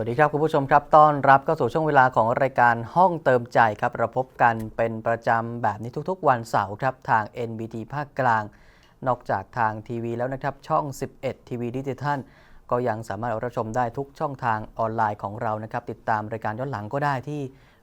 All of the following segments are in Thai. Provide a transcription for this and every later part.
สวัสดีครับคุณผู้ชมครับต้อนรับเข้าสู่ช่วงเวลาของรายการห้องเติมใจครับเราพบกันเป็นประจำแบบนี้ทุกๆ วันเสาร์ครับทาง NBT ภาคกลาง นอกจากทางทีวีแล้วนะครับช่อง 11 ทีวีดิจิทัลก็ยังสามารถรับชมได้ทุกช่องทางออนไลน์ของเรานะครับ ติดตามรายการย้อนหลังก็ได้ที่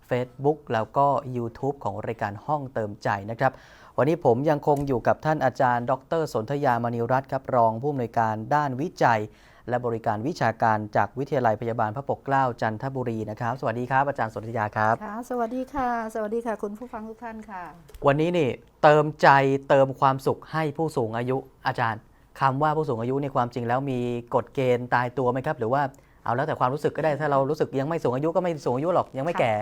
Facebook แล้วก็ YouTube ของรายการห้องเติมใจนะครับ วันนี้ผมยังคงอยู่กับท่านอาจารย์ ดร สนธยามณีรัตน์ครับรองผู้อำนวยการด้านวิจัย และบริการวิชาการจากวิทยาลัยพยาบาลพระปกเกล้าจันทบุรีนะครับ สวัสดีครับอาจารย์สนธยาครับค่ะ สวัสดีค่ะ สวัสดีค่ะ คุณผู้ฟังทุกท่านค่ะ วันนี้นี่เติมใจเติมความสุขให้ผู้สูงอายุอาจารย์คำว่าผู้สูงอายุในความจริงแล้วมีกฎเกณฑ์ตายตัวไหมครับ หรือว่าเอาแล้วแต่ความรู้สึกก็ได้ถ้าเรารู้สึกยังไม่สูงอายุก็ไม่สูงอายุหรอกยังไม่แก่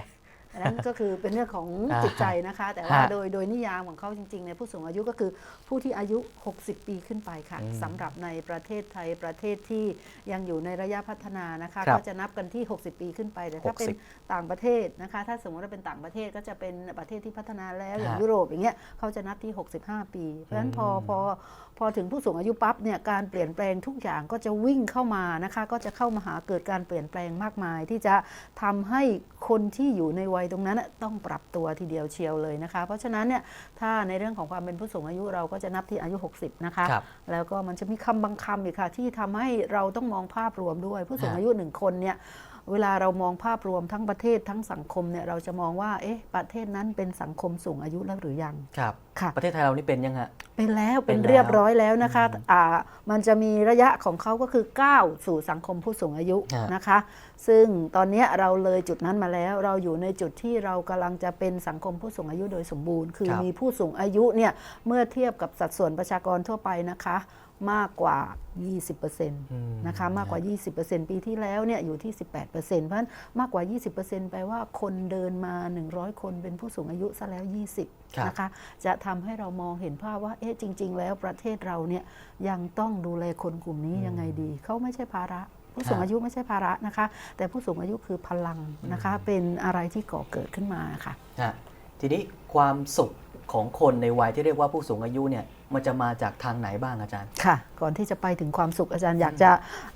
อันนั้นก็คือเป็นเรื่องของอ่าจิตใจนะคะ แต่ว่าฮะโดยโดยนิยามของเขาจริงๆในยผู้สูงอายุก็คือผู้ที่อายุ 60 ปีขึ้นไปค่ะอืมสำหรับในประเทศไทยประเทศที่ยังอยู่ในระยะพัฒนานะคะครับก็จะนับกันที่ 60 ปีขึ้นไปแต่ถ้าเป็นต่างประเทศนะคะ ถ้าสมมติว่าเป็นต่างประเทศก็จะเป็นประเทศที่พัฒนาแล้วอย่างฮะยุโรปอย่างเงี้ยเขาจะนับที่ 65 ปี เพราะฉะนั้นพออืมพอพอถึงผู้สูงอายุปั๊บเนี่ยการเปลี่ยนแปลงทุกอย่างก็จะวิ่งเข้ามานะคะก็จะเข้ามาหาเกิดการเปลี่ยนแปลงมากมาย ที่จะทำให้คนที่อยู่ในวัยตรงนั้นน่ะต้องปรับตัวทีเดียวเชียวเลยนะคะ เพราะฉะนั้นเนี่ยถ้าในเรื่องของความเป็นผู้สูงอายุเราก็จะนับที่อายุ 60 นะคะครับแล้วก็มันจะมีคำบางคำอีกค่ะที่ทำให้เราต้องมองภาพรวมด้วยผู้สูงฮะอายุหนึ่งคนเนี่ย เวลาเรามองภาพรวมทั้งประเทศทั้งสังคมเนี่ยเราจะมองว่าเอ๊ะประเทศนั้นเป็นสังคมสูงอายุแล้วหรือยังครับค่ะประเทศไทยเรานี่เป็นยังฮะเป็นแล้วเป็เป็นนแล้วเรียบร้อยแล้วนะคะอืมอ่ามันจะมีระยะของเขาก็คือก้าวสู่สังคมผู้สูงอายุฮะนะคะ ซึ่งตอนเนี้ยเราเลยจุดนั้นมาแล้ว เราอยู่ในจุดที่เรากำลังจะเป็นสังคมผู้สูงอายุโดยสมบูรณ์ คือครับมีผู้สูงอายุเนี่ยเมื่อเทียบกับสัดส่วนประชากรทั่วไปนะคะ มากกว่า 20%นอืมะคะมากกว่า 20%ปีที่แล้วเนี่ยอยู่ที่ 18%เพราะฉะนั้นมากกว่า 20%แปลว่าคนเดินมา 100 คนเป็นผู้สูงอายุซะแล้ว 20ครับนะคะจะทำให้เรามองเห็นภาพว่าเอ๊ะจริง ๆ แล้วประเทศเราเนี่ยยังต้องดูแลคนกลุ่มนี้ยังไงดี เขาไม่ใช่ภาระผู้สูงอายุไม่ใช่ภาระนะคะ แต่ผู้สูงอายุคือพลังนะคะ เป็นอะไรที่ก่อเกิดขึ้นมาค่ะฮะทีนี้ความสุข ของคนในวัยที่เรียกว่าผู้สูงอายุเนี่ยมันจะมาจากทางไหนบ้างอาจารย์ ค่ะ ก่อนที่จะไปถึงความสุขอาจารย์อยากจะ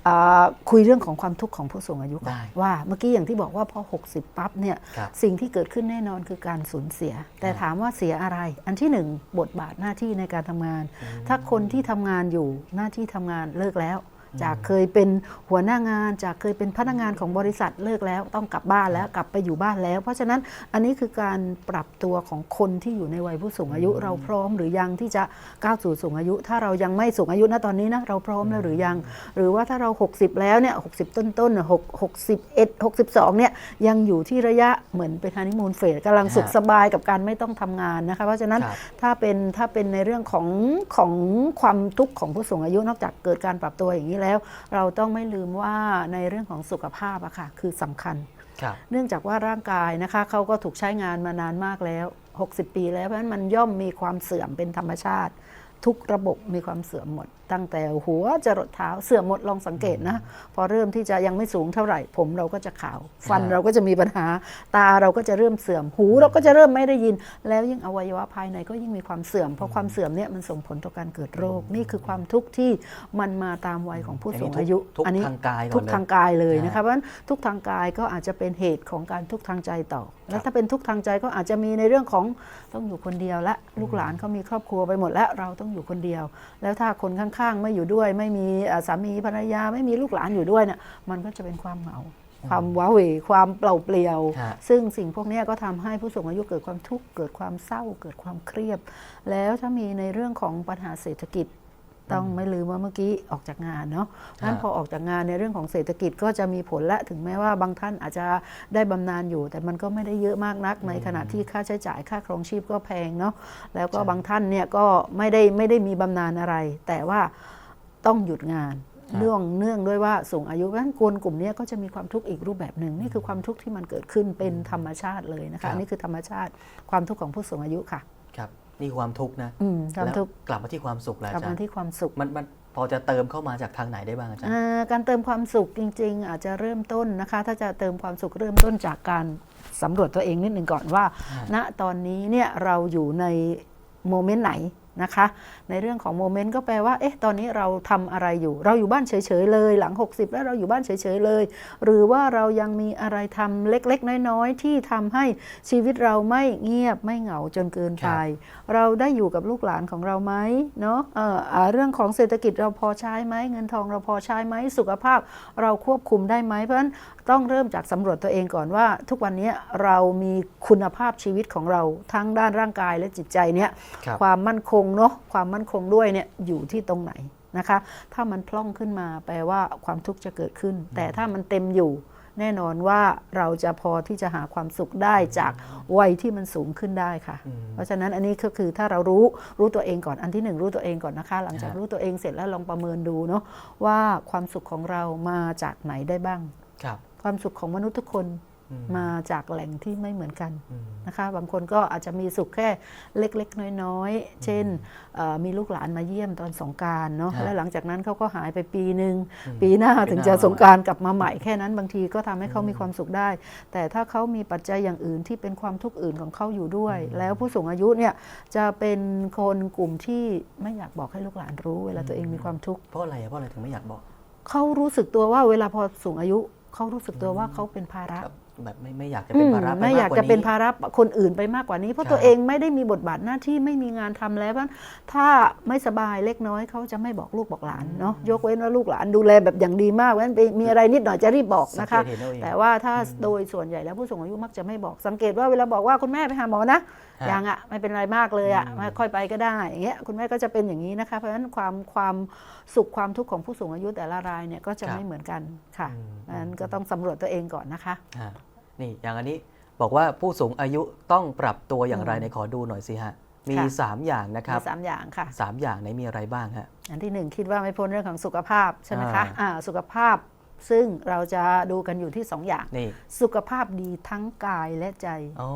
อ่าคุยเรื่องของความทุกข์ของผู้สูงอายุก่อนได้ว่าเมื่อกี้อย่างที่บอกว่าพอ 60 ปั๊บเนี่ยครับสิ่งที่เกิดขึ้นแน่นอนคือการสูญเสีย แต่ครับถามว่าเสียอะไร อันที่หนึ่งบทบาทหน้าที่ในการทำงาน ถ้าคนที่ทำงานอยู่หน้าที่ทำงานเลิกแล้ว จากเคยเป็นหัวหน้างาน จากเคยเป็นพนักงานของบริษัทเลิกแล้วต้องกลับบ้านแล้วกลับไปอยู่บ้านแล้ว เพราะฉะนั้นอันนี้คือการปรับตัวของคนที่อยู่ในวัยผู้สูงอายุ เราพร้อมหรือยังที่จะก้าวสู่สูงอายุ ถ้าเรายังไม่สูงอายุณตอนนี้นะเราพร้อมแล้วหรือยัง หรือว่าถ้าเรา 60 แล้วเนี่ย60ต้นต้นๆ6 61 62เนี่ยยังอยู่ที่ระยะเหมือนเป็นฮันนีมูนเฟสกำลังสุขฮะสบายกับการไม่ต้องทำงานนะคะเพราะฉะนั้นครับถ้าเป็นถ้าเป็นในเรื่องของของความทุกข์ของผู้สูงอายุนอกจากเกิดการปรับตัวอย่างนี้แล้ว เราต้องไม่ลืมว่าในเรื่องของสุขภาพอะค่ะคือสำคัญครับเนื่องจากว่าร่างกายนะคะเขาก็ถูกใช้งานมานานมากแล้ว 60 ปีแล้วเพราะฉะนั้นมันย่อมมีความเสื่อมเป็นธรรมชาติ ทุกระบบมีความเสื่อมหมด ตั้งแต่หัวจรดเท้าเสื่อมหมดลองสังเกตนะ พอเริ่มที่จะยังไม่สูงเท่าไหร่ ผมเราก็จะขาว ฟันอ่าเราก็จะมีปัญหา ตาเราก็จะเริ่มเสื่อมหู เราก็จะเริ่มไม่ได้ยิน แล้วยิ่งอวัยวะภายในก็ยิ่งมีความเสื่อมเพราะความเสื่อมเนี่ยมันส่งผลต่อการเกิดโรค นี่คือความทุกข์ที่มันมาตามวัยของผู้สูงอายุทุกอันนี้ทางกายก่อนทุกเลยทางกายเลยอ่านนะคะเพราะฉะนั้นทุกทางกายก็อาจจะเป็นเหตุของการทุกข์ทางใจต่อ แล้ครัวบถ้าเป็นทุกข์ทางใจก็อาจจะมีในเรื่องของต้องอยู่คนเดียวและลูกหลานเขามีครอบครัวไปหมดแล้วเราต้องอยู่คนเดียว แล้วถ้าคนข้างๆไม่อยู่ด้วย ไม่มีเอ่อสามีภรรยาไม่มีลูกหลานอยู่ด้วยเนี่ยมันก็จะเป็นความเหงาความว้าเหวความเปล่าเปลี่ยวฮะซึ่งสิ่งพวกเนี้ยก็ทำให้ผู้สูงอายุเกิดความทุกข์เกิดความเศร้า เกิดความเครียด แล้วถ้ามีในเรื่องของปัญหาเศรษฐกิจ ต้องไม่ลืมว่าเมื่อกี้ออกจากงานเนาะนั้นพอออกจากงานในเรื่องของเศรษฐกิจก็จะมีผลและถึงแม้ว่าบางท่านอาจจะได้บำนาญอยู่ แต่มันก็ไม่ได้เยอะมากนัก ในขณะที่ค่าใช้จ่ายค่าครองชีพก็แพงเนาะแล้วก็ใช่บางท่านเนี่ยก็ไม่ได้ไม่ได้มีบำนาญอะไร แต่ว่าต้องหยุดงานครับเนื่องเนื่องด้วยว่าสูงอายุเพราะฉะนั้นคนกลุ่มเนี้ยก็จะมีความทุกข์อีกรูปแบบหนึ่งนี่คือความทุกข์ที่มันเกิดขึ้นเป็นธรรมชาติเลยนะครัคะบอันนี่คือธรรมชาติความทุกข์ของผู้สูงอายุค่ะครับ นี่ความทุกข์นะอืมความแล้วทุกข์กลับมาที่ความสุขแล้วกลับอาจารมาย์ที่ความสุขมันมันพอจะเติมเข้ามาจากทางไหนได้บ้างอาจารย์อ่าการเติมความสุขจริง ๆ อาจจะเริ่มต้นนะคะ ถ้าจะเติมความสุขเริ่มต้นจากการสำรวจตัวเองนิดหนึ่งก่อนว่าอ่าณตอนนี้เนี่ยเราอยู่ในโมเมนต์ไหน นะคะ ในเรื่องของโมเมนต์ก็แปลว่า เอ๊ะ ตอนนี้เราทำอะไรอยู่ เราอยู่บ้านเฉยๆเลย หลัง 60 แล้วเราอยู่บ้านเฉยๆเลย หรือว่าเรายังมีอะไรทำเล็กๆ น้อยๆ ที่ทำให้ชีวิตเราไม่เงียบไม่เหงาจนเกินไป เราได้อยู่กับลูกหลานของเราไหมเนาะเอ่ออ่าเรื่องของเศรษฐกิจเราพอใช้ไหมเงินทองเราพอใช้ไหมสุขภาพเราควบคุมได้ไหมเพราะฉะนั้น ต้องเริ่มจากสำรวจตัวเองก่อนว่า ทุกวันนี้เรามีคุณภาพชีวิตของเราทั้งด้านร่างกายและจิตใจเนี่ยครับความมั่นคงเนาะความมั่นคงด้วยเนี่ยอยู่ที่ตรงไหนนะคะ ถ้ามันพล่องขึ้นมาแปลว่าความทุกข์จะเกิดขึ้น แต่ถ้ามันเต็มอยู่แน่นอนว่าเราจะพอที่จะหาความสุขได้จากวัยที่มันสูงขึ้นได้ค่ะอืมเพราะฉะนั้นอันนี้ก็คือถ้าเรารู้รู้ตัวเองก่อนอันที่หนึ่งรู้ตัวเองก่อนนะคะ หลังจากฮะรู้ตัวเองเสร็จแล้วลองประเมินดูเนาะว่าความสุขของเรามาจากไหนได้บ้างครับ ความสุขของมนุษย์ทุกคนอืมมาจากแหล่งที่ไม่เหมือนกันอืมนะคะ บางคนก็อาจจะมีสุขแค่เล็ก ๆ น้อย ๆ เช่นเอ่อมีลูกหลานมาเยี่ยมตอนสงกรารเนาะฮะแล้วหลังจากนั้นเขาก็หายไปปีหนึ่งอืมปีหน้าปีหน้าถึงจะมาสงกรารกลับมาใหม่แค่นั้นบางทีก็ทำให้เขาอืมมีความสุขได้ แต่ถ้าเขามีปัจจัยอย่างอื่นที่เป็นความทุกข์อื่นของเขาอยู่ด้วยอืมแล้วผู้สูงอายุเนี่ยจะเป็นคนกลุ่มที่ไม่อยากบอกให้ลูกหลานรู้ เวลาตัวเองมีความทุกข์เพราะอะไรอะเพราะอะไรถึงไม่อยากบอกเขารู้สึกตัวว่าเวลาพอสูงอายุ เขารู้สึกตัวว่าเขาเป็นภาระครับแบบไม่ไม่อยากจะเป็นภาระอืมปไม่อยากจะเป็นภาระระคนอื่นไปมากกว่านี้ เพราะครับตัวเองไม่ได้มีบทบาทหน้าที่ไม่มีงานทำแล้วเพราะฉะนั้นถ้าไม่สบายเล็กน้อยเขาจะไม่บอกลูกบอกหลานเนาะยกเว้นว่าลูกหลานดูแลแบบอย่างดีมากเพราะฉะนั้นไปมีอะไรนิดหน่อยจะรีบบอกนะคะสังเกตเห็นเอาเองแต่ว่าถ้าโดยส่วนใหญ่แล้วผู้สูงอายุมักจะไม่บอกสังเกตว่าเวลาบอกว่าคุณแม่ไปหาหมอนะฮะ ยังอะไม่เป็นไรมากเลยอะอืมไม่ค่อยไปก็ได้อย่างเงี้ยคุณแม่ก็จะเป็นอย่างนี้นะคะ เพราะฉะนั้นความความสุขความทุกข์ของผู้สูงอายุแต่ละรายเนี่ยก็จะไม่เหมือนกันค่ะอืมเพราะฉะนั้นก็ต้องสำรวจตัวเองก่อนนะคะอ่านี่อย่างอันนี้บอกว่าผู้สูงอายุต้องปรับตัวอย่างไรอืมในขอดูหน่อยสิฮะมีค่ะ3อย่างนะครับมีสามอย่างค่ะสามอย่างไหนมีอะไรบ้างฮะอันที่หนึ่งคิดว่าไม่พ้นเรื่องของสุขภาพใช่ไหมคะอ่าอ่าสุขภาพ ซึ่งเราจะดูกันอยู่ที่สองอย่าง นี่สุขภาพดีทั้งกายและใจอ๋อ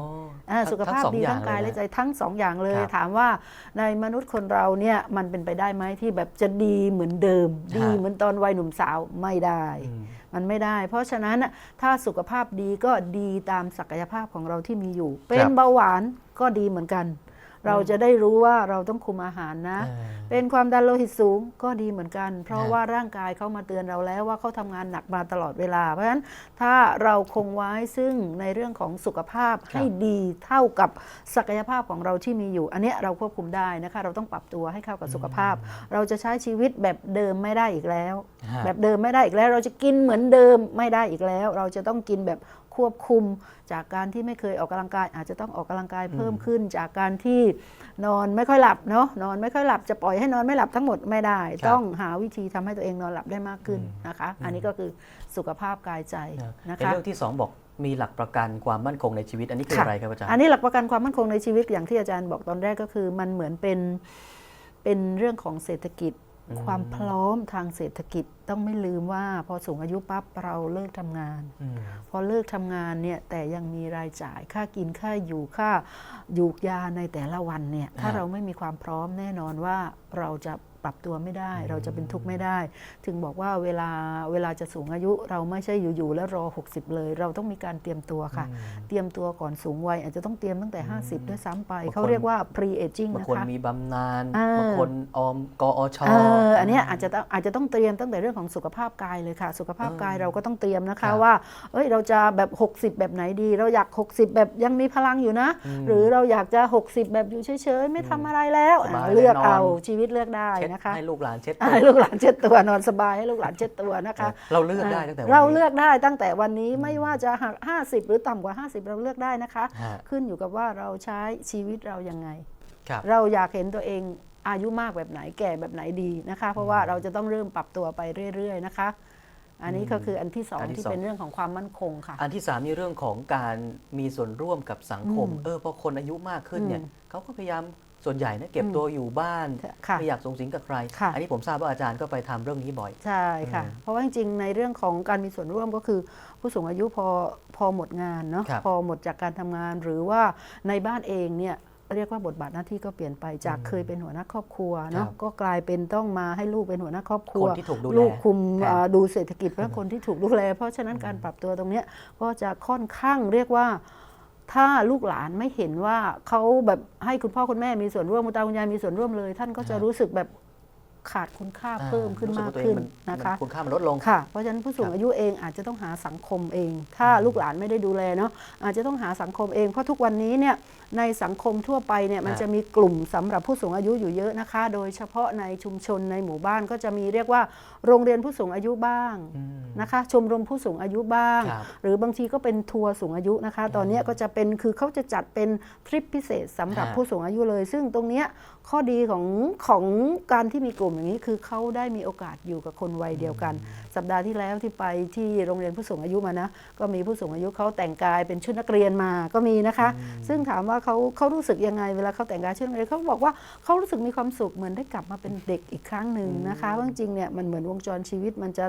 อ่าทั้งสุขภาพทั้งสองดีอย่าทั้งกายเลยและนะใจทั้งสองอย่างเลยครับถามว่าในมนุษย์คนเราเนี่ยมันเป็นไปได้ไหมที่แบบจะดีเหมือนเดิมฮะดีเหมือนตอนวัยหนุ่มสาวไม่ได้อืมมันไม่ได้ เพราะฉะนั้นน่ะถ้าสุขภาพดีก็ดีตามศักยภาพของเราที่มีอยู่ เป็นเบาหวานก็ดีเหมือนกัน เราจะได้รู้ว่าเราต้องคุมอาหารนะเออเป็นความดันโลหิตสูงก็ดีเหมือนกัน เพราะฮะว่าร่างกายเขามาเตือนเราแล้วว่าเขาทำงานหนักมาตลอดเวลา เพราะฉะนั้นถ้าเราคงไว้ซึ่งในเรื่องของสุขภาพให้ดีเท่ากับศักยภาพของเราที่มีอยู่ อันเนี้ยเราควบคุมได้นะคะ เราต้องปรับตัวให้เข้ากับสุขภาพ เราจะใช้ชีวิตแบบเดิมไม่ได้อีกแล้วฮะแบบเดิมไม่ได้อีกแล้ว เราจะกินเหมือนเดิมไม่ได้อีกแล้ว เราจะต้องกินแบบ ควบคุม จากการที่ไม่เคยออกกำลังกาย อาจจะต้องออกกำลังกายเพิ่มขึ้น จากการที่นอนไม่ค่อยหลับเนาะนอนไม่ค่อยหลับจะปล่อยให้นอนไม่หลับทั้งหมดไม่ได้ครับต้องหาวิธีทำให้ตัวเองนอนหลับได้มากขึ้นอืมนะคะ อันนี้ก็คือสุขภาพกายใจนะนะในคะเรื่องที่ 2 บอกมีหลักประกันความมั่นคงในชีวิต อันนี้คือค่ะอะไรครับอาจารย์อันนี้หลักประกันความมั่นคงในชีวิตอย่างที่อาจารย์บอกตอนแรกก็คือ มันเหมือนเป็นเป็นเรื่องของเศรษฐกิจอืม ความพร้อมทางเศรษฐกิจต้องไม่ลืมว่าพอสูงอายุปั๊บเราเลิกทำงานอืมพอเลิกทำงานเนี่ยแต่ยังมีรายจ่ายค่ากินค่าอยู่ค่ายูกยาในแต่ละวันเนี่ยถ้าฮะเราไม่มีความพร้อมแน่นอนว่าเราจะ ปรับตัวไม่ได้ เราจะเป็นทุกข์ไม่ได้ ถึงบอกว่าเวลาเวลาจะสูงอายุ เราไม่ใช่อยู่ๆแล้วรอ 60 เลย เราต้องมีการเตรียมตัวค่ะอืมเตรียมตัวก่อนสูงวัยอาจจะต้องเตรียมตั้งแต่ 50ด้วยซ้ำไปบางคนเขาเรียกว่า pre aging บางนะคนคะมีบำนาญอ่าบางคนออมกอชเอออันเนี้ยอาจจะต้องอาจจะต้องเตรียมตั้งแต่เรื่องของสุขภาพกายเลยค่ะ สุขภาพกายเออเราก็ต้องเตรียมนะครัคะบว่าเอ้ยเราจะแบบ 60 แบบไหนดี เราอยาก 60 แบบยังมีพลังอยู่นะมหรือเราอยากจะ 60 แบบอยู่เฉยๆไม่ทำอะไรแล้วสบายอะเลือกเลยนอนเอาชีวิตเลือกได้เช็ดนะคะให้ลูกหลานเช็ดให้ลูกหลานเช็ดตัวนอนสบายให้ลูกหลานเช็ดตัวนะคะ เราเลือกได้ตั้งแต่วันนี้เราเลือกได้ตั้งแต่วันนี้ไม่ว่าจะหัก50 หรือต่ำกว่า 50 เราเลือกได้นะคะฮะขึ้นอยู่กับว่าเราใช้ชีวิตเรายังไงครับเราอยากเห็นตัวเองอายุมากแบบไหนแก่แบบไหนดีนะคะ เพราะว่าเราจะต้องเริ่มปรับตัวไปเรื่อย ๆ นะคะอันนี้ก็คืออันที่สองอันที่ที่สองเป็นเรื่องของความมั่นคงค่ะ อันที่สามในเรื่องของการมีส่วนร่วมกับสังคมอืมเออพอคนอายุมากขึ้นเนี่ยอืมเขาก็พยายาม ส่วนใหญ่นะเก็บอืมตัวอยู่บ้านค่ะไม่อยากส่งสิงกับใคร ค่ะ อันนี้ผมทราบว่าอาจารย์ก็ไปทำเรื่องนี้บ่อย ใช่ค่ะ อืมเพราะว่าจริงๆ ในเรื่องของการมีส่วนร่วมก็คือ ผู้สูงอายุพอพอหมดงานเนาะครับพอหมดจากการทำงาน หรือว่าในบ้านเองเนี่ยเรียกว่าบทบาทหน้าที่ก็เปลี่ยนไปจากอืมเคยเป็นหัวหน้าครอบครัวเนาะครับ ก็กลายเป็นต้องมาให้ลูกเป็นหัวหน้าครอบครัคว นที่ถูกดูแล ลูกคุมแทนเอ่อดูเศรษฐกิจเพื่อคนที่ถูกดูแล เพราะฉะนั้นการปรับตัวตรงเนี้ยก็จะค่อนข้างเรียกว่า ถ้าลูกหลานไม่เห็นว่าเขาแบบให้คุณพ่อคุณแม่มีส่วนร่วมคุณตาคุณยายมีส่วนร่วมเลย ท่านก็จะฮะรู้สึกแบบขาดคุณค่าอ่าเพิ่มขึ้นรู้สึมากว่ตัวเอขึ้งนมันนะคะมันคุณค่ามันลดลงค่ะเพราะฉะนั้นผู้สูงครับอายุเองอาจจะต้องหาสังคมเอง ถ้าลูกหลานไม่ได้ดูแลเนาะอาจจะต้องหาสังคมเองเพราะทุกวันนี้เนี่ย ในสังคมทั่วไปเนี่ยมันฮะจะมีกลุ่มสำหรับผู้สูงอายุอยู่เยอะนะคะ โดยเฉพาะในชุมชนในหมู่บ้านก็จะมีเรียกว่า โรงเรียนผู้สูงอายุบ้างอืมนะคะ ชมรมผู้สูงอายุบ้างครับหรือบางทีก็เป็นทัวร์สูงอายุนะคะ ตอนเนี้ยก็จะเป็นคือเขาจะจัดเป็นทริปพิเศษสำหรับฮะผู้สูงอายุเลย ซึ่งตรงเนี้ยข้อดีของของการที่มีกลุ่มอย่างนี้คือเขาได้มีโอกาสอยู่กับคนวัยเดียวกัน สัปดาห์ที่แล้วที่ไปที่โรงเรียนผู้สูงอายุมานะก็มีผู้สูงอายุเขาแต่งกายเป็นชุดนักเรียนมาก็มีนะคะ ซึ่งถามว่าเขาเขารู้สึกยังไงเวลาเขาแต่งกายชุดนักเรียนเขาบอกว่าเขารู้สึกมีความสุขเหมือนได้กลับมาเป็นเด็กอีกครั้งหนึ่งนะคะเพราะจริงๆเนี่ยมันเหมือนวงจรชีวิตมันจะ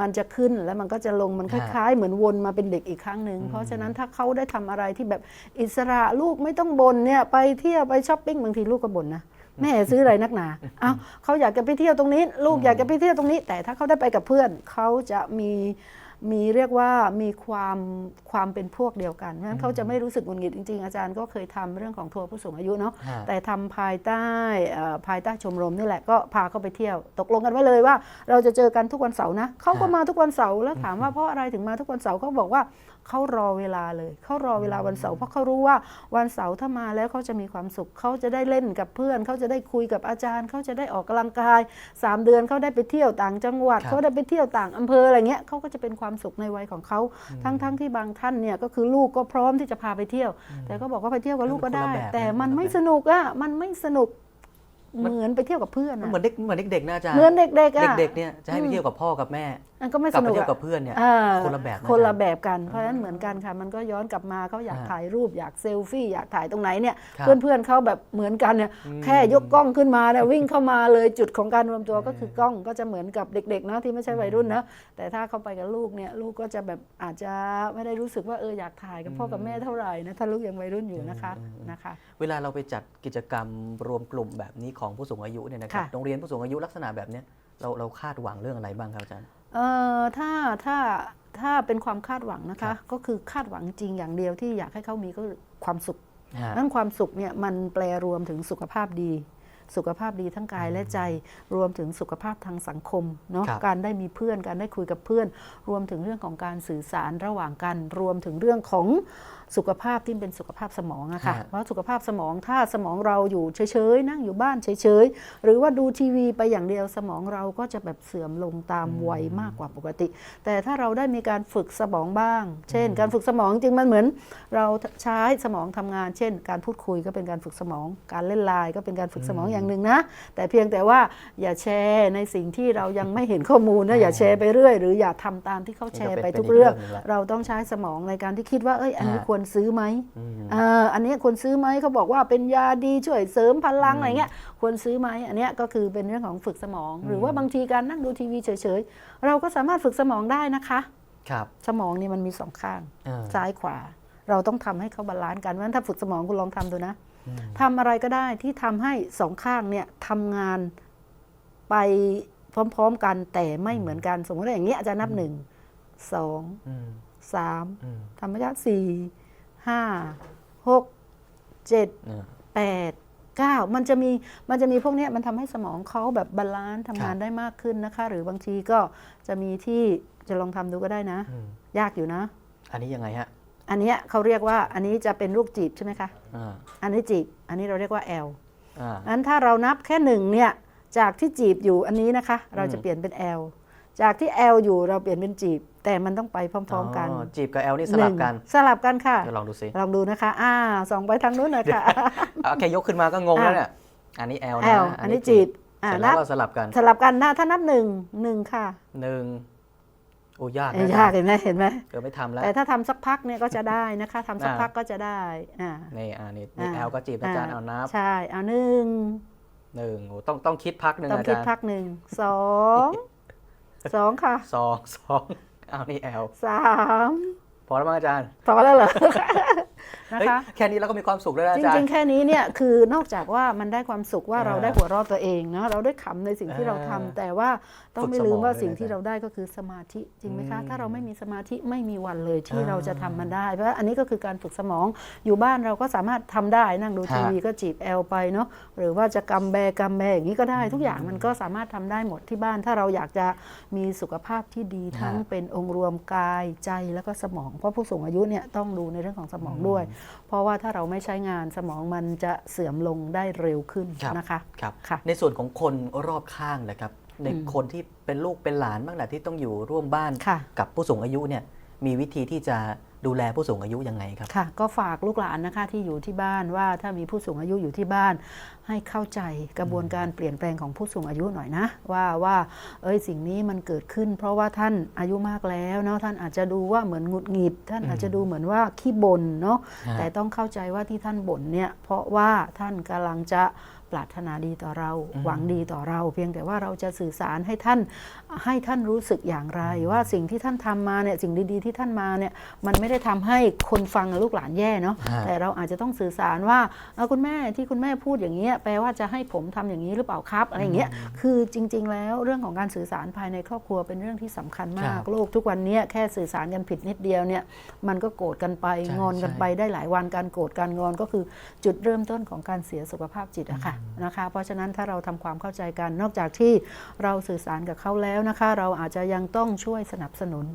มันจะขึ้นแล้วมันก็จะลงมันคฮะล้ายๆ เหมือนวนมาเป็นเด็กอีกครั้งหนึ่งเพราะฉะนั้นถ้าเขาได้ทำอะไรที่แบบอิสระลูกไม่ต้องบ่นเนี่ยไปเที่ยวไปช้อปปิ้งบางทีลูกก็บ่นนะแม่ซื้ออะไรนักหนาอ้าวเขาอยากจะไปเที่ยวตรงนี้ ลูกอยากจะไปเที่ยวตรงนี้ แต่ถ้าเขาได้ไปกับเพื่อน เขาจะมี มีเรียกว่ามีความความเป็นพวกเดียวกันเพราะฉะนั้นเขาจะไม่รู้สึกหงุดหงิดจริงๆ อาจารย์ก็เคยทำเรื่องของทัวร์ผู้สูงอายุเนาะฮะแต่ทำภายใต้เอ่อภายใต้ชมรมนี่แหละก็พาเขาไปเที่ยว ตกลงกันไว้เลยว่า เราจะเจอกันทุกวันเสาร์นะเขาก็ฮะมาทุกวันเสาร์แล้วถามว่าเพราะอะไรถึงมาทุกวันเสาร์เขาบอกว่า เขารอเวลาเลย เขารอเวลาวันเสาร์เพราะเขารู้ว่าวันเสาร์ถ้ามาแล้วเขาจะมีความสุข เขาจะได้เล่นกับเพื่อน เขาจะได้คุยกับอาจารย์ เขาจะได้ออกกำลังกายสามเดือนเขาได้ไปเที่ยวต่างจังหวัดครับเขาได้ไปเที่ยวต่างอำเภออะไรเงี้ยเขาก็จะเป็นความสุขในวัยของเขา ทั้งทั้งที่บางท่านเนี่ยก็คือลูกก็พร้อมที่จะพาไปเที่ยว แต่ก็บอกว่าไปเที่ยวกับลูกก็ได้มันคนละแบบแต่นะมันคนละไม่แบบสนุกอะมันไม่สนุกมันเหมือนไปเที่ยวกับเพื่อนมันอะเหมือนเด็กเหมือนเด็กๆนะอาจารย์เหมือนเด็กๆอะเด็กๆเนี่ยจะให้ไปเที่ยวกับพ่อกับแม่ มันก็ไม่กลัสบไปนุกเที่ยวอะกับเพื่อนเนี่ยอ่าคนละแบบนะคนละอาจารย์แบบกันเพราะฉะนั้นเหมือนกันค่ะ มันก็ย้อนกลับมาเขาอยากฮะถ่ายรูปอยากเซลฟี่อยากถ่ายตรงไหนเนี่ยครับเพื่อนๆเขาแบบเหมือนกันเนี่ยอืมแค่ยกกล้องขึ้นมาเนี่ยวิ่งเข้ามาเลยจุดของการรวมตัวก็คือกล้องก็จะเหมือนกับเด็กๆเนาะที่ไม่ใช่วัยรุ่นนะแต่ถ้าเขาไปกับลูกเนี่ยลูกก็จะแบบอาจจะไม่ได้รู้สึกว่าเอออยากถ่ายกับพ่อกับแม่เท่าไหร่นะถ้าลูกยังวัยรุ่นอยู่นะคะนะคะ เวลาเราไปจัดกิจกรรมรวมกลุ่มแบบนี้ของผู้สูงอายุเนี่ยนะครับค่ะ โรงเรียนผู้สูงอายุลักษณะแบบเนี้ยเราเราคาดหวังเรื่องอะไรบ้างครับอาจารย์ เอ่อถ้าถ้าถ้าเป็นความคาดหวังนะครัคะบก็คือคาดหวังจริงอย่างเดียวที่อยากให้เขามีก็คือความสุขฮะนั่นความสุขเนี่ยมันแปลรวมถึงสุขภาพดี สุขภาพดีทั้งกายและใจ รวมถึงสุขภาพทางสังคมเนาะครับการได้มีเพื่อนการได้คุยกับเพื่อน รวมถึงเรื่องของการสื่อสารระหว่างกัน รวมถึงเรื่องของ สุขภาพที่เป็นสุขภาพสมองอะค่ะฮะเพราะสุขภาพสมองถ้าสมองเราอยู่เฉยๆนั่งอยู่บ้านเฉยๆ หรือว่าดูทีวีไปอย่างเดียวสมองเราก็จะแบบเสื่อมลงตามวัยมากกว่าปกติ แต่ถ้าเราได้มีการฝึกสมองบ้าง เช่น การฝึกสมองจริงมันเหมือน เราใช้สมองทำงาน เช่น การพูดคุยก็เป็นการฝึกสมอง การเล่นไลน์ก็เป็นการฝึกสมองอย่างหนึ่งนะ แต่เพียงแต่ว่าอย่าแชร์ในสิ่งที่เรายังไม่เห็นข้อมูลนะอย่าแชร์ไปเรื่อย หรืออย่าทำตามที่เขาแชร์ไปทุกเรื่อง เราต้องใช้สมองในการที่คิดว่าเอ้ยอันนี้ฮะควรซื้อไหมอืมอ่าอันนี้ควรซื้อไหมเขาบอกว่าเป็นยาดีช่วยเสริมพลังอืมอะไรเงี้ยควรซื้อไหมอันเนี้ยก็คือเป็นเรื่องของฝึกสมอง หรือว่าบางทีการนั่งดูทีวีเฉยๆ เราก็สามารถฝึกสมองได้นะคะครับสมองนี่มันมีสองข้างเออซ้ายขวา เราต้องทำให้เขาบาลานซ์กันเพราะฉะนั้นถ้าฝึกสมองคุณลองทำดูนะอืมทำอะไรก็ได้ที่ทำให้สองข้างเนี่ยทำงานไปพร้อม ๆ กันแต่ไม่เหมือนกัน สมมติว่าอย่างเงี้ยอาจารย์นับหนึ่งสองอืมสามอืมธรรมชาติสี่ ห้าหกเจ็ดเออแปดเก้ามันจะมีมันจะมีพวกเนี้ยมันทำให้สมองเขาแบบบาลานซ์ทำงานครับได้มากขึ้นนะคะ หรือบางทีก็จะมีที่จะลองทำดูก็ได้นะอืมยากอยู่นะ อันนี้ยังไงฮะ อันเนี้ยเขาเรียกว่าอันนี้จะเป็นลูกจีบใช่ไหมคะอ่าอันนี้จีบ อันนี้เราเรียกว่า L อ่านั้นถ้าเรานับแค่หนึ่งเนี่ยจากที่จีบอยู่อันนี้นะคะ เราจะอืมเปลี่ยนเป็น L จากที่ L อยู่เราเปลี่ยนเป็นจีบ แต่มันต้องไปพร้อม ๆ กันจีบกับแอลนี่สลับกันหงสลับกันค่ะเดี๋ยวลองดูสิลองดูนะคะ อ่าส่องไปทางนู้นหน่อยค่ะเอาแค่ยกขึ้นมาก็งงแล้วเนี่ยอันนี้แอลนะ L อันนี้จีบอ่าเสร็จแล้นัวบก็สลับกัน สลับกันนะถ้านับหนึ่งหนึ่งค่ะหนึ่งโอ้ยากเอ้ยนะยากเห็นไหมเห็นไหมเดี๋ยวไม่ทำแล้ว แต่ถ้าทำสักพักเนี่ยก็จะได้นะคะทำสักอ่าพักก็จะได้อ่านี่อ่านี่นี่อ่าแอลก็จีบอาจารย์เอานับใช่เอาหนึ่งหนึ่งโอ้ต้องต้องคิดพักหนึ่งต้องอาคิดจารย์พักหนึ่งสองสองค่ะสองสองเอานี่แอลสามพอแล้วมั้งอาจารย์ พอแล้วเหรอ นะเฮ้ยคะแค่นี้เราก็มีความสุขแล้วนะจอาจารริงย์ๆแค่นี้เนี่ยคือนอกจากว่ามันได้ความสุขว่าเออเราได้หัวเราะตัวเองเนาะเราได้ขำในสิ่งที่เราทำเออแต่ว่าต้องฝึกไม่ลืมว่าสมองด้วยสิ่งนะที่เราได้ก็คือสมาธิจริงไหมคะอืมถ้าเราไม่มีสมาธิไม่มีวันเลยที่อ่าเราจะทำมันได้ เพราะว่าอันนี้ก็คือการฝึกสมองอยู่บ้านเราก็สามารถทำได้นั่งดูฮะทีวีก็จีบแอลไปเนาะหรือว่าจะกำแบกำแบอย่างนี้ก็ได้ ทุกอย่างมันก็สามารถทำได้หมดที่บ้าน ถ้าเราอยากจะมีสุขภาพที่ดีทั้งฮะเป็นองค์รวมกายใจแล้วก็สมอง เพราะผู้สูงอายุเนี่ยต้องดูในเรื่องของสมองด้วยเพราะว่าถ้าเราไม่ใช้งานสมองมันจะเสื่อมลงได้เร็วขึ้นครับนะคะครับค่ะ ในส่วนของคนรอบข้างนะครับ ในอืมคนที่เป็นลูกเป็นหลานบ้างแหละที่ต้องอยู่ร่วมบ้านค่ะกับผู้สูงอายุเนี่ยมีวิธีที่จะ ดูแลผู้สูงอายุยังไงครับค่ะ ก็ฝากลูกหลานนะคะที่อยู่ที่บ้านว่าถ้ามีผู้สูงอายุอยู่ที่บ้าน ให้เข้าใจกระบวนการเปลี่ยนแปลงของผู้สูงอายุหน่อยนะ ว่าว่าเอ้ยสิ่งนี้มันเกิดขึ้น เพราะว่าท่านอายุมากแล้วเนาะท่านอาจจะดูว่าเหมือนหงุดหงิด ท่านอาจจะดูเหมือนว่าขี้บ่นเนาะฮะแต่ต้องเข้าใจว่าที่ท่านบ่นเนี่ยเพราะว่าท่านกำลังจะ ปรารถนาดีต่อเราอืมหวังดีต่อเรา เพียงแต่ว่าเราจะสื่อสารให้ท่านให้ท่านรู้สึกอย่างไร ว่าสิ่งที่ท่านทำมาเนี่ยสิ่งดีๆที่ท่านมาเนี่ยมันไม่ได้ทำให้คนฟังลูกหลานแย่เนาะฮะแต่เราอาจจะต้องสื่อสารว่าเอ่อคุณแม่ที่คุณแม่พูดอย่างนี้ยแปลว่าจะให้ผมทำอย่างนี้หรือเปล่าครับอะไรอย่างเงี้ยคือจริง ๆ แล้วเรื่องของการสื่อสารภายในครอบครัวเป็นเรื่องที่สำคัญมาครักบโลกทุกวันเนี้ยแค่สื่อสารกันผิดนิดเดียวเนี่ยมันก็โกรธกันไปใช่งอนกันใช่ไปได้หลายวันการโกรธการงอนก็คือจุดเริ่มต้นของการเสียสุขภาพจิตอะค่ะนะคะเพราะฉะนั้นถ้าเราทำความเข้าใจกันนอกจากที่เราสื่อสารกับเขาแล้วนะคะ เราอาจจะยังต้องช่วยสนับสนุน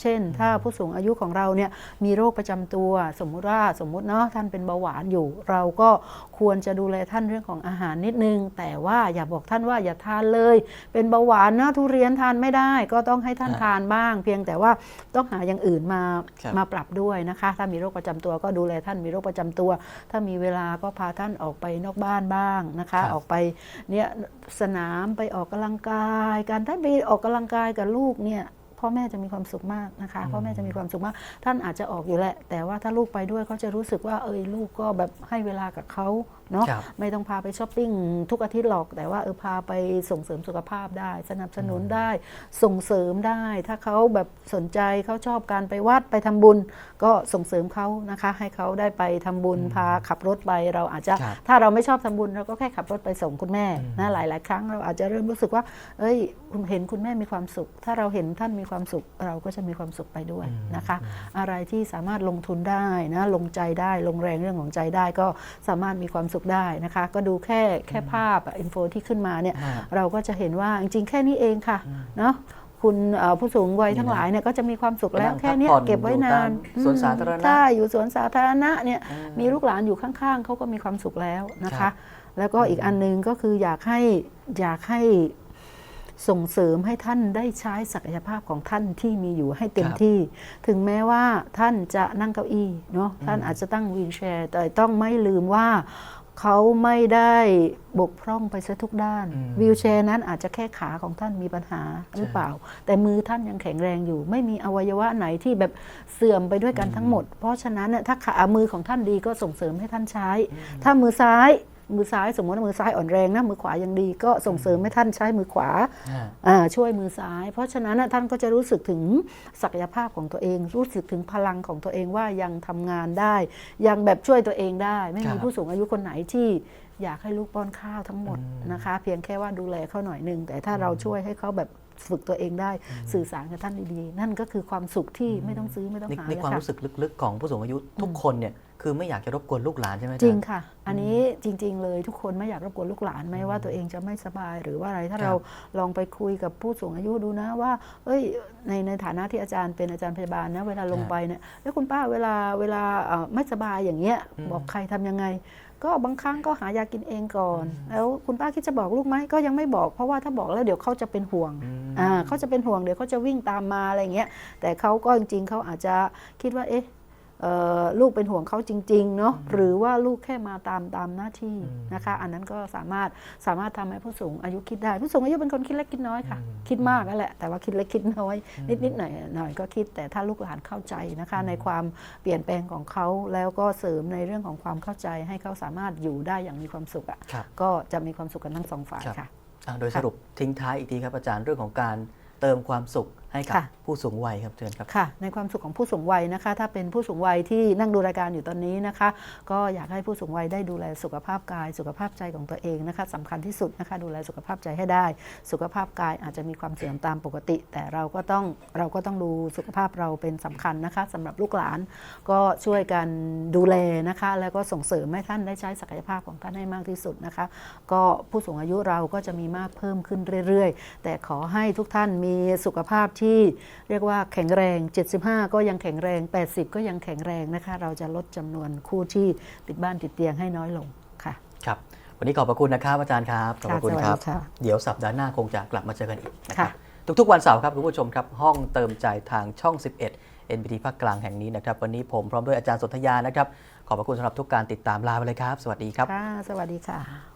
เช่น ถ้าผู้สูงอายุของเราเนี่ยมีโรคประจำตัว สมมุติว่าสมมุติเนาะท่านเป็นเบาหวานอยู่ เราก็ควรจะดูแลท่านเรื่องของอาหารนิดนึง แต่ว่าอย่าบอกท่านว่าอย่าทานเลย เป็นเบาหวานนะทุเรียนทานไม่ได้ ก็ต้องให้ท่านฮะทานบ้าง เพียงแต่ว่าต้องหาอย่างอื่นมาครับมาปรับด้วยนะคะ ถ้ามีโรคประจำตัวก็ดูแลท่านมีโรคประจำตัว ถ้ามีเวลาก็พาท่านออกไปนอกบ้านบ้างนะคะครับออกไปเนี่ยสนามไปออกกำลังกาย การท่านไปออกกำลังกายกับลูกเนี่ย พ่อแม่จะมีความสุขมากนะคะอืมพ่อแม่จะมีความสุขมาก ท่านอาจจะออกอยู่แหละ แต่ว่าถ้าลูกไปด้วยเขาจะรู้สึกว่าเอยลูกก็แบบให้เวลากับเขา เนาะครับไม่ต้องพาไปช้อปปิ้งทุกอาทิตย์หรอก แต่ว่าเออพาไปส่งเสริมสุขภาพได้ สนับสนุนได้ส่งเสริมได้ ถ้าเขาแบบสนใจเขาชอบการไปวัดไปทำบุญ ก็ส่งเสริมเขานะคะ ให้เขาได้ไปทำบุญพาขับรถไปเราอาจจะครับถ้าเราไม่ชอบทำบุญเราก็แค่ขับรถไปส่งคุณแม่อืมนะหลายๆครั้งเราอาจจะเริ่มรู้สึกว่า เอ้ยเห็นคุณแม่มีความสุข ถ้าเราเห็นท่านมีความสุข เราก็จะมีความสุขไปด้วยนะคะ อะไรที่สามารถลงทุนได้นะลงใจได้ลงแรงเรื่องของใจได้ก็สามารถมีความสุขได้นะคะ ก็ดูแค่แค่ภาพอินโฟที่ขึ้นมาเนี่ยฮะเราก็จะเห็นว่าจริงๆ แค่นี้เองค่ะเนาะคุณเอ่อผู้สูงวัยทั้งหลายเนี่ยก็จะมีความสุขแล้วไปนั่งแค่เนี้ยพักผ่อนเก็บไว้นานอยู่ตามสวนสาธารณะใช่อยู่สวนสาธารณะเนี่ยอืมมีลูกหลานอยู่ข้างๆเขาก็มีความสุขแล้วนะครัคะบแล้วก็อีกอันหนึงก็คืออยากให้อยากให้ส่งเสริมให้ท่านได้ใช้ศักยภาพของท่านที่มีอยู่ให้เต็มครับที่ ถึงแม้ว่าท่านจะนั่งเก้าอี้เนาะท่านอาจจะตั้งวีลแชร์ แต่ต้องไม่ลืมว่า เขาไม่ได้บกพร่องไปซะทุกด้านอืมวีลแชร์นั้นอาจจะแค่ขาของท่านมีปัญหาหรือเปล่า แต่มือท่านยังแข็งแรงอยู่ ไม่มีอวัยวะไหนที่แบบเสื่อมไปด้วยกันทั้งหมด เพราะฉะนั้นเนี่ยถ้าขามือของท่านดีก็ส่งเสริมให้ท่านใช้ ถ้ามือซ้าย มือซ้ายสมมติว่ามือซ้ายอ่อนแรงนะมือขวายังดีก็ส่งเสริมให้ท่านใช้มือขวาฮะอ่าช่วยมือซ้าย เพราะฉะนั้นน่ะท่านก็จะรู้สึกถึงศักยภาพของตัวเอง รู้สึกถึงพลังของตัวเองว่ายังทำงานได้ ยังแบบช่วยตัวเองได้ ไม่ครัมีบผู้สูงอายุคนไหนที่อยากให้ลูกป้อนข้าวทั้งหมดอืมนะคะ เพียงแค่ว่าดูแลเขาหน่อยหนึงแต่ถ้าเราช่วยให้เขาแบบ ฝึกตัวเองได้สื่อสารกับท่านดีๆ นั่นก็คือความสุขที่ไม่ต้องซื้อไม่ต้องในหาในเลยความค่ะรู้สึกลึกๆ ของผู้สูงอายุทุกคนเนี่ยคือไม่อยากจะรบกวนลูกหลานใช่ไหมอาจจาริงย์ค่ะ อันนี้จริง ๆ เลยทุกคนไม่อยากรบกวนลูกหลานไม่ว่าตัวเองจะไม่สบายหรือว่าอะไรถ้าครับเราลองไปคุยกับผู้สูงอายุดูนะว่า เอ้ยในในฐานะที่อาจารย์เป็นอาจารย์พยาบาลนะเวลาลงไปเนี่ยแล้วคุณป้าเวลาเวลาเอ่อไม่สบายอย่างเงี้ยอืมบอกใครทำยังไง ก็บางครั้งก็หายากินเองก่อน แล้วคุณป้าคิดจะบอกลูกไหมก็ยังไม่บอก เพราะว่าถ้าบอกแล้วเดี๋ยวเขาจะเป็นห่วงอืมอ่าเขาจะเป็นห่วงเดี๋ยวเขาจะวิ่งตามมาอะไรเงี้ยแต่เขาก็จริงๆเขาอาจจะคิดว่าเอ๊ะเอ่อ ลูกเป็นห่วงเขาจริงๆเนาะหรือว่าลูกแค่มาตามตามหน้าที่อืมนะคะ อันนั้นก็สามารถสามารถทำให้ผู้สูงอายุคิดได้ ผู้สูงอายุเป็นคนคิดเล็กคิดน้อยค่ะอืมคิดมากนั่นแหละ แต่ว่าคิดเล็กคิดน้อย นิดนิดๆหน่อยหน่อยก็คิด แต่ถ้าลูกหลานเข้าใจนะคะ ในความเปลี่ยนแปลงของเขาแล้วก็เสริมในเรื่องของความเข้าใจให้เขาสามารถอยู่ได้อย่างมีความสุขอะครับก็จะมีความสุขกันทั้งสองฝ่ายครับค่ะอะโดยสรุปทิ้งท้ายอีกทีครับอาจารย์เรื่องของการเติมความสุข ให้กับค่ะผู้สูงวัยครับเชิญครับค่ะ ในความสุขของผู้สูงวัยนะคะ ถ้าเป็นผู้สูงวัยที่นั่งดูรายการอยู่ตอนนี้นะคะ ก็อยากให้ผู้สูงวัยได้ดูแลสุขภาพกาย สุขภาพใจของตัวเองนะคะสำคัญที่สุดนะคะดูแลสุขภาพใจให้ได้ สุขภาพกายอาจจะมีความเสื่อมตามปกติ แต่เราก็ต้องเราก็ต้องดูสุขภาพเราเป็นสำคัญนะคะสำหรับลูกหลานก็ช่วยกันดูแลนะคะ แล้วก็ส่งเสริมให้ท่านได้ใช้ศักยภาพของท่านให้มากที่สุดนะคะ ก็ผู้สูงอายุเราก็จะมีมากเพิ่มขึ้นเรื่อย ๆ แต่ขอให้ทุกท่านมีสุขภาพที่เรียกว่าแข็งแรง 75 ก็ยังแข็งแรง 80 ก็ยังแข็งแรงนะคะ เราจะลดจำนวนคู่ที่ติดบ้านติดเตียงให้น้อยลงค่ะ ครับ วันนี้ขอบพระคุณนะครับอาจารย์ครับ ขอบพระคุณค่ะสวัสครัดีบค่ะเดี๋ยวสัปดาห์หน้าคงจะกลับมาเจอกันอีกนะครัค่ะบทุกๆวันเสาร์ครับคุณผู้ชมครับ ห้องเติมใจทางช่อง 11 NBT ภาคกลางแห่งนี้นะครับ วันนี้ผมพร้อมด้วยอาจารย์สนธยานะครับ ขอบพระคุณสำหรับทุกการติดตามลาไปเลยครับ สวัสดีครับค่ะสวัสดีค่ะ